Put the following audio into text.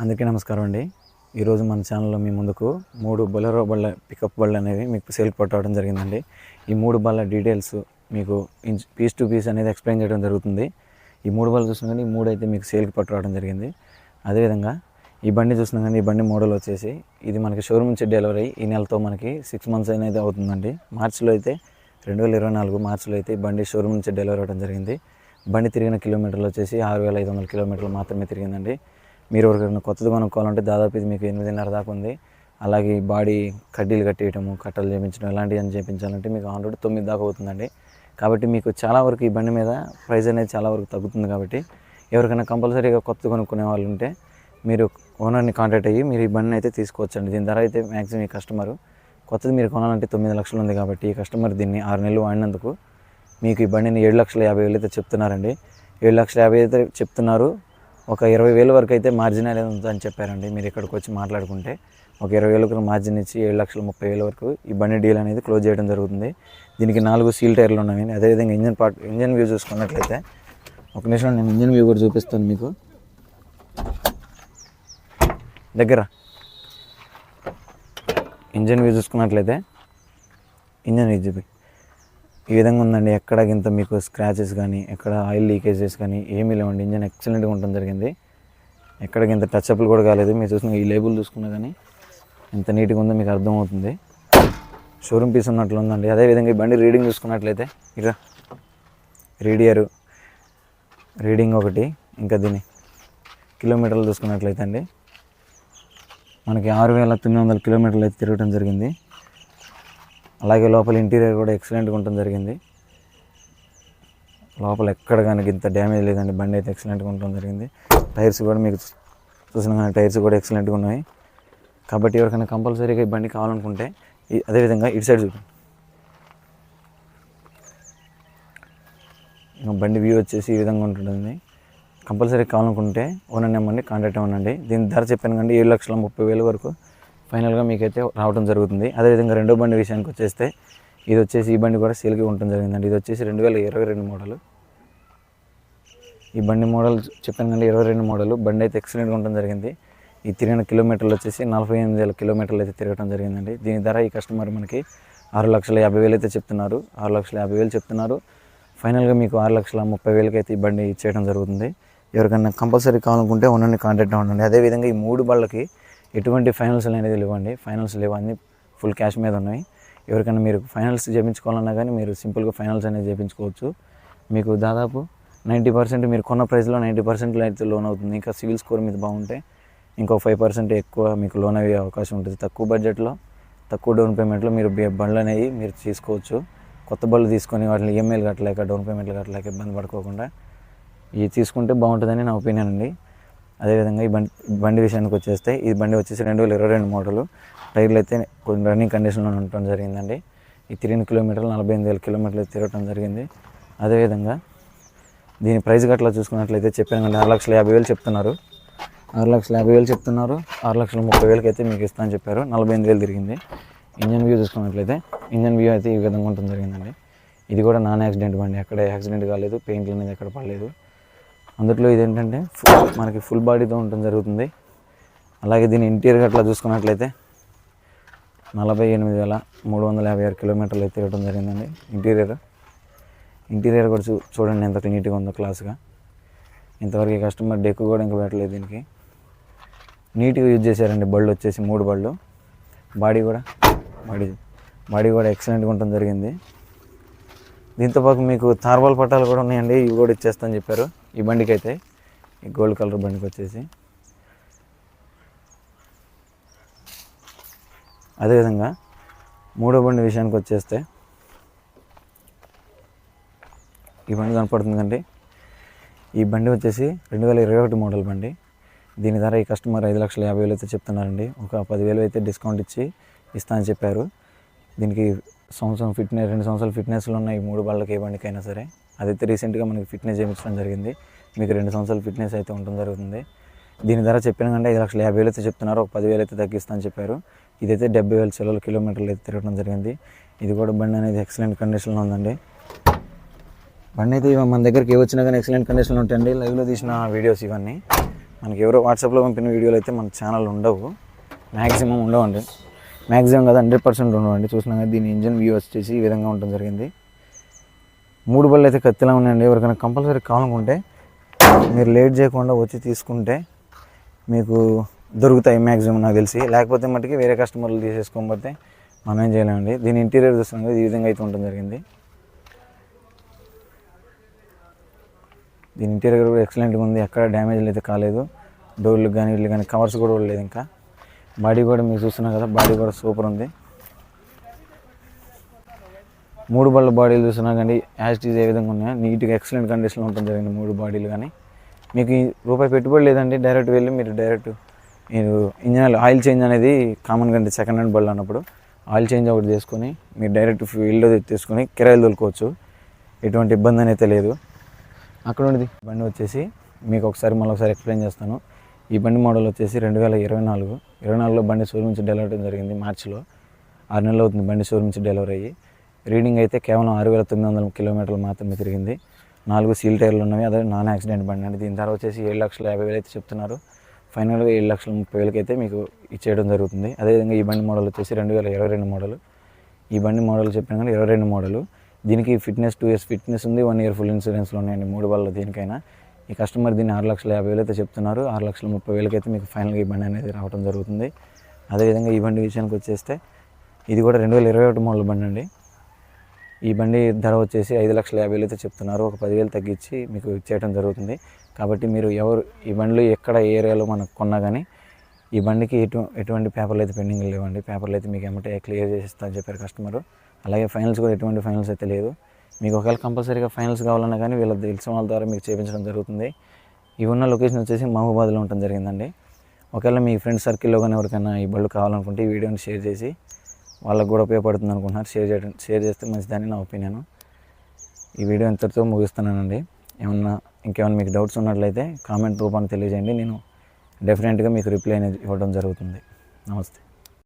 అందరికీ నమస్కారం అండి. ఈరోజు మన ఛానల్లో మీ ముందుకు మూడు బొలెరో బళ్ళ పికప్ బళ్ళు అనేవి మీకు సేల్ పట్టవడం జరిగిందండి. ఈ మూడు బళ్ళ డీటెయిల్స్ మీకు పీస్ టు పీస్ అనేది ఎక్స్ప్లెయిన్ చేయడం జరుగుతుంది. ఈ మూడు బళ్ళు చూసినా కానీ ఈ మూడు అయితే మీకు సేల్కి పట్టుకోవడం జరిగింది. అదేవిధంగా ఈ బండి చూసినా కానీ ఈ బండి మోడల్ వచ్చేసి ఇది మనకి షోరూమ్ నుంచి డెలివరీ ఈ నెలతో మనకి సిక్స్ మంత్స్ అనేది అవుతుందండి. మార్చిలో అయితే రెండు వేల ఇరవై నాలుగు మార్చిలో అయితే ఈ బండి షోరూమ్ నుంచి డెలివరీ అవ్వడం జరిగింది. బండి తిరిగిన కిలోమీటర్లు వచ్చేసి ఆరు వేల ఐదు వందల కిలోమీటర్లు మాత్రమే తిరిగిందండి. మీరు ఎవరికైనా కొత్తది కొనుక్కోవాలంటే దాదాపు ఇది మీకు ఎనిమిదిన్నర దాకా ఉంది. అలాగే బాడీ కడ్డీలు కట్టేయటము కట్టలు చేయించడం ఇలాంటివి అని చేయించాలంటే మీకు ఆల్రెడీ తొమ్మిది దాకా అవుతుందండి. కాబట్టి మీకు చాలా వరకు ఈ బండి మీద ప్రైస్ అనేది చాలా వరకు తగ్గుతుంది కాబట్టి ఎవరికైనా కంపల్సరీగా కొత్త కొనుక్కునే వాళ్ళు ఉంటే మీరు ఓనర్ని కాంటాక్ట్ అయ్యి మీరు ఈ బండిని అయితే తీసుకోవచ్చండి. దీని ధర అయితే మ్యాక్సిమం ఈ కస్టమరు కొత్తది మీరు కొనాలంటే తొమ్మిది లక్షలు ఉంది కాబట్టి ఈ కస్టమర్ దీన్ని ఆరు నెలలు వాడినందుకు మీకు ఈ బండిని ఏడు లక్షల యాభై వేలు అయితే చెప్తున్నారండి. ఏడు లక్షల యాభై అయితే చెప్తున్నారు. ఒక ఇరవై వేల వరకు అయితే మార్జిన్ అనేది ఉందని చెప్పారండి. మీరు ఇక్కడికి వచ్చి మాట్లాడుకుంటే ఒక ఇరవై వేలకు మార్జిన్ ఇచ్చి ఏడు లక్షల ముప్పై వేల వరకు ఈ బండి డీల్ అనేది క్లోజ్ చేయడం జరుగుతుంది. దీనికి నాలుగు సీల్ టైర్లు ఉన్నాయి అదేవిధంగా ఇంజన్ పార్ట్ ఇంజన్ వ్యూ చూసుకున్నట్లయితే ఒక నిమిషం నేను ఇంజన్ వ్యూ కూడా చూపిస్తాను మీకు. దగ్గర ఇంజన్ వ్యూ చూసుకున్నట్లయితే ఇంజన్ వ్యూ చూపి. ఈ విధంగా ఉందండి. ఎక్కడ ఇంత మీకు స్క్రాచెస్ కానీ ఎక్కడ ఆయిల్ లీకేజెస్ కానీ ఏమీ లేవండి. ఇంజన్ ఎక్సలెంట్గా ఉండడం జరిగింది. ఎక్కడికి ఇంత టచ్అప్లు కూడా కాలేదు. మీరు చూసిన ఈ లేబుల్ చూసుకున్నా కానీ ఎంత నీట్గా ఉందో మీకు అర్థమవుతుంది. షోరూమ్ పీస్ ఉన్నట్లు ఉందండి. అదేవిధంగా ఈ బండి రీడింగ్ చూసుకున్నట్లయితే ఇక రీడియరు రీడింగ్ ఒకటి ఇంకా దీని కిలోమీటర్లు చూసుకున్నట్లయితే అండి మనకి ఆరు వేల తొమ్మిది వందల కిలోమీటర్లు అయితే తిరగడం జరిగింది. అలాగే లోపల ఇంటీరియర్ కూడా ఎక్సలెంట్గా ఉండటం జరిగింది. లోపల ఎక్కడ కానీ ఇంత డ్యామేజ్ లేదండి బండి అయితే ఎక్సలెంట్గా ఉండటం జరిగింది. టైర్స్ కూడా మీకు చూసిన కానీ టైర్స్ కూడా ఎక్సలెంట్గా ఉన్నాయి. కాబట్టి ఎవరికైనా కంపల్సరీగా ఈ బండి కావాలనుకుంటే అదేవిధంగా ఇటు సైడ్ చూడండి. బండి వ్యూ వచ్చేసి ఈ విధంగా ఉంటుంది కంపల్సరీ కావాలనుకుంటే ఓనర్ నెంబర్ని కాంటాక్ట్ అవ్వండి. దీని ధర చెప్పాను కండి ఏడు లక్షల ముప్పై వేల వరకు ఫైనల్గా మీకైతే రావడం జరుగుతుంది. అదేవిధంగా రెండో బండి విషయానికి వచ్చేస్తే ఇది వచ్చేసి ఈ బండి కూడా సేల్కి ఉండటం జరిగిందండి. ఇది వచ్చేసి రెండు వేల ఇరవై రెండు మోడల్. ఈ బండి మోడల్ చెప్పాను కానీ ఇరవై రెండు మోడల్. బండి అయితే ఎక్సలెంట్గా ఉండడం జరిగింది. ఈ తిరిగిన కిలోమీటర్లు వచ్చేసి నలభై ఎనిమిది వేల కిలోమీటర్లు అయితే తిరగడం జరిగిందండి. దీని ధర ఈ కస్టమర్ మనకి ఆరు లక్షల యాభై వేలు అయితే చెప్తున్నారు. ఆరు లక్షల యాభై వేలు చెప్తున్నారు. ఫైనల్గా మీకు ఆరు లక్షల ముప్పై వేలకి అయితే ఈ బండి ఇచ్చేయడం జరుగుతుంది. ఎవరికైనా కంపల్సరీ కావాలనుకుంటే ఓనర్ని కాంటాక్ట్ అవ్వండి అదేవిధంగా ఈ మూడు బళ్ళకి ఎటువంటి ఫైనల్స్ అనేది లేవండి. ఫైనల్స్ లేవన్నీ ఫుల్ క్యాష్ మీద ఉన్నాయి. ఎవరికైనా మీరు ఫైనల్స్ చేయించుకోవాలన్నా కానీ మీరు సింపుల్గా ఫైనల్స్ అనేది చేయించుకోవచ్చు మీకు దాదాపు నైంటీ పర్సెంట్ మీరు కొన్న ప్రైస్లో నైంటీ పర్సెంట్లో అయితే లోన్ అవుతుంది. ఇంకా సివిల్ స్కోర్ మీద బాగుంటే ఇంకో ఫైవ్ పర్సెంట్ ఎక్కువ మీకు లోన్ అయ్యే అవకాశం ఉంటుంది. తక్కువ బడ్జెట్లో తక్కువ డౌన్ పేమెంట్లో మీరు బండ్లు అనేవి మీరు తీసుకోవచ్చు. కొత్త బళ్ళు తీసుకొని వాటిని ఈఎంఐలు కట్టలేక డౌన్ పేమెంట్లు కట్టలేక ఇబ్బంది పడుకోకుండా. ఇవి తీసుకుంటే బాగుంటుందని నా ఒపీనియన్ అండి. అదేవిధంగా ఈ బండి బండి విషయానికి వచ్చేస్తే ఈ బండి వచ్చేసి రెండు వేల ఇరవై రెండు మోడలు టైర్లు అయితే కొన్ని రన్నింగ్ కండిషన్లో ఉండటం జరిగిందండి. ఈ తిరిగిన కిలోమీటర్లు నలభై ఎనిమిది వేల కిలోమీటర్లు తిరగటం జరిగింది. అదేవిధంగా దీని ప్రైస్ గట్లా చూసుకున్నట్లయితే చెప్పాను కండి ఆరు లక్షల యాభై వేలు చెప్తున్నారు. ఆరు లక్షల యాభై వేలు చెప్తున్నారు. ఆరు లక్షల ముప్పై వేలకి అయితే మీకు ఇస్తా అని చెప్పారు. నలభై ఎనిమిది వేలు తిరిగింది. ఇంజన్ వ్యూ చూసుకున్నట్లయితే ఇంజన్ వ్యూ అయితే ఈ విధంగా ఉంటుంది జరిగిందండి. ఇది కూడా నాన్ యాక్సిడెంట్ బండి ఎక్కడ యాక్సిడెంట్ కాలేదు పెయింట్లు అనేది ఎక్కడ పడలేదు. అందులో ఇదేంటంటే మనకి ఫుల్ బాడీతో ఉండటం జరుగుతుంది. అలాగే దీని ఇంటీరియర్ అట్లా చూసుకున్నట్లయితే నలభై ఎనిమిది వేల మూడు వందల యాభై ఆరు కిలోమీటర్లు అయితే తిరగడం జరిగిందండి ఇంటీరియర్ ఇంటీరియర్ కూడా చూ చూడండి ఎంత నీట్గా ఉందో క్లాస్గా ఇంతవరకు కస్టమర్ డెక్ కూడా ఇంకా పెట్టలేదు దీనికి. నీట్గా యూజ్ చేశారండి. బళ్ళు వచ్చేసి మూడు బళ్ళు. బాడీ కూడా బాడీ బాడీ కూడా ఎక్సలెంట్గా ఉండటం జరిగింది. దీంతోపాటు మీకు తార్వాల్ పట్టాలు కూడా ఉన్నాయండి. ఇవి కూడా ఇచ్చేస్తాను చెప్పారు. ఈ బండికి అయితే ఈ గోల్డ్ కలర్ బండికి వచ్చేసి అదేవిధంగా మూడో బండి విషయానికి వచ్చేస్తే ఈ బండి కనపడుతుందండి ఈ బండి వచ్చేసి రెండు వేల ఇరవై ఒకటి మోడల్ బండి. దీని ధర ఈ కస్టమర్ ఐదు లక్షల యాభై వేలు అయితే చెప్తున్నారండి. ఒక పదివేలు అయితే డిస్కౌంట్ ఇచ్చి ఇస్తా అని చెప్పారు. దీనికి సంవత్సరం ఫిట్నెస్ రెండు సంవత్సరాలు ఫిట్నెస్లో ఉన్న ఈ మూడు బళ్ళకి ఏ బండికైనా సరే అదైతే రీసెంట్గా మనకి ఫిట్నెస్ చేయించడం జరిగింది. మీకు రెండు సంవత్సరాలు ఫిట్నెస్ అయితే ఉండడం జరుగుతుంది. దీని ధర చెప్పిన కంటే ఐదు లక్షల యాభై వేలు అయితే చెప్తున్నారు. ఒక పదివేలు అయితే తగ్గిస్తానని చెప్పారు. ఇదైతే డెబ్బై వేల చిల్లల కిలోమీటర్లు అయితే తిరగడం జరిగింది. ఇది కూడా బండి అనేది ఎక్సలెంట్ కండిషన్లో ఉందండి. బండి అయితే మన దగ్గరికి ఏ వచ్చినా కానీ ఎక్సలెంట్ కండిషన్లో ఉంటాయండి. లైవ్లో తీసిన వీడియోస్ ఇవన్నీ. మనకి ఎవరో వాట్సాప్లో పంపిన వీడియోలు అయితే మన ఛానల్ ఉండవు. మ్యాక్సిమం ఉండవండి. మ్యాక్సిమం కదా హండ్రెడ్ పర్సెంట్ ఉండవండి. చూసినా కానీ దీని ఇంజిన్ వ్యూ వచ్చేసి ఈ విధంగా ఉండడం జరిగింది. మూడు బళ్ళు అయితే కత్తిలా ఉన్నాయండి. ఎవరికైనా కంపల్సరీ కావాలనుకుంటే మీరు లేట్ చేయకుండా వచ్చి తీసుకుంటే మీకు దొరుకుతాయి మ్యాక్సిమం నాకు తెలిసి. లేకపోతే మట్టుకి వేరే కస్టమర్లు తీసేసుకోకపోతే మనం ఏం చేయలేమండి. దీని ఇంటీరియర్ చూస్తున్నాం కదా ఈ విధంగా అయితే ఉండడం జరిగింది. దీని ఇంటీరియర్ కూడా ఎక్సలెంట్గా ఉంది. ఎక్కడ డ్యామేజ్లు అయితే కాలేదు. డోర్లు కానీ వీళ్ళు కానీ కవర్స్ కూడా లేదు ఇంకా. బాడీ కూడా మీరు చూస్తున్నారు కదా బాడీ కూడా సూపర్ ఉంది. మూడు బళ్ళ బాడీలు చూసినా కానీ యాజిటీస్ ఏ విధంగా ఉన్నాయో నీట్గా ఎక్సలెంట్ కండిషన్లో ఉంటుంది జరిగింది మూడు బాడీలు కానీ. మీకు రూపాయి పెట్టుబడి లేదండి డైరెక్ట్ వెళ్ళి మీరు డైరెక్ట్ మీరు ఇంజన్ ఆయిల్ చేంజ్ అనేది కామన్గా అంటే సెకండ్ హ్యాండ్ బళ్ళు అన్నప్పుడు. ఆయిల్ చేంజ్ ఒకటి చేసుకొని మీరు డైరెక్ట్ ఫీల్డ్లో తీసుకొని కిరాయిలు తోలుకోవచ్చు ఎటువంటి ఇబ్బంది అనేది లేదు. అక్కడ ఉండేది బండి వచ్చేసి మీకు ఒకసారి మళ్ళీ ఒకసారి ఎక్స్ప్లెయిన్ చేస్తాను. ఈ బండి మోడల్ వచ్చేసి రెండు వేల ఇరవై నాలుగు. ఇరవై నాలుగులో బండి షోరూమ్ నుంచి డెలివరీ జరిగింది మార్చిలో. ఆరు నెలలు అవుతుంది బండి షోరూమ్ నుంచి డెలివరీ అయ్యి. రీడింగ్ అయితే కేవలం ఆరు వేల తొమ్మిది వందల కిలోమీటర్లు మాత్రమే తిరిగింది. నాలుగు సీల్ టైర్లు ఉన్నవి అదే నాన్ యాక్సిడెంట్ బండి. అండి దీని ధర వచ్చేసి ఏడు లక్షల యాభై వేలు అయితే చెప్తున్నారు. ఫైనల్గా ఏడు లక్షల ముప్పై వేలకి అయితే మీకు ఇచ్చేయడం జరుగుతుంది. అదేవిధంగా ఈ బండి మోడల్ వచ్చేసి రెండు వేల ఇరవై రెండు మోడల్. ఈ బండి మోడల్ చెప్పిన కానీ ఇరవై రెండు మోడల్. దీనికి ఫిట్నెస్ టూ ఇయర్స్ ఫిట్నెస్ ఉంది వన్ ఇయర్ ఫుల్ ఇన్సూరెన్స్లో ఉన్నాయండి మూడు వాళ్ళ దీనికైనా. ఈ కస్టమర్ దీన్ని ఆరు లక్షల యాభై వేలు అయితే చెప్తున్నారు. ఆరు లక్షల ముప్పై వేలకి అయితే మీకు ఫైనల్గా ఈ బండి అనేది రావడం జరుగుతుంది. అదేవిధంగా ఈ బండి విషయానికి వచ్చేస్తే ఇది కూడా రెండు వేల ఇరవై ఒకటి మోడల్ బండి అండి. ఈ బండి ధర వచ్చేసి ఐదు లక్షల యాభై వేలు అయితే చెప్తున్నారు. ఒక పదివేలు తగ్గించి మీకు ఇచ్చేయడం జరుగుతుంది. కాబట్టి మీరు ఎవరు ఈ బండ్లు ఎక్కడ ఏ ఏరియాలో మనకు కొన్నా కానీ ఈ బండికి ఎటు ఎటువంటి పేపర్లు అయితే పెండింగ్ లేవండి. పేపర్లు అయితే మీకు ఏమంటే క్లియర్ చేసిస్తా అని చెప్పారు కస్టమర్. అలాగే ఫైనల్స్ కూడా ఎటువంటి ఫైనల్స్ అయితే లేదు. మీకు ఒకవేళ కంపల్సరీగా ఫైనల్స్ కావాలన్నా కానీ వీళ్ళ తెలిసిన వాళ్ళ ద్వారా మీకు చేయించడం జరుగుతుంది. ఇవి ఉన్న లొకేషన్ వచ్చేసి మహబూబాద్లో ఉండటం జరిగిందండి. ఒకవేళ మీ ఫ్రెండ్ సర్కిల్లో కానీ ఎవరికైనా ఈ బళ్ళు కావాలనుకుంటే ఈ వీడియోని షేర్ చేసి వాళ్ళకు కూడా ఉపయోగపడుతుంది అనుకుంటున్నారు. షేర్ చేయడం షేర్ చేస్తే మంచిదని నా ఒపీనియన్ ఈ వీడియో ఇంతటితో ముగిస్తున్నానండి. ఏమన్నా ఇంకేమైనా మీకు డౌట్స్ ఉన్నట్లయితే కామెంట్ రూపాన్ని తెలియజేయండి. నేను డెఫినెట్గా మీకు రిప్లై అనేది ఇవ్వడం జరుగుతుంది. నమస్తే.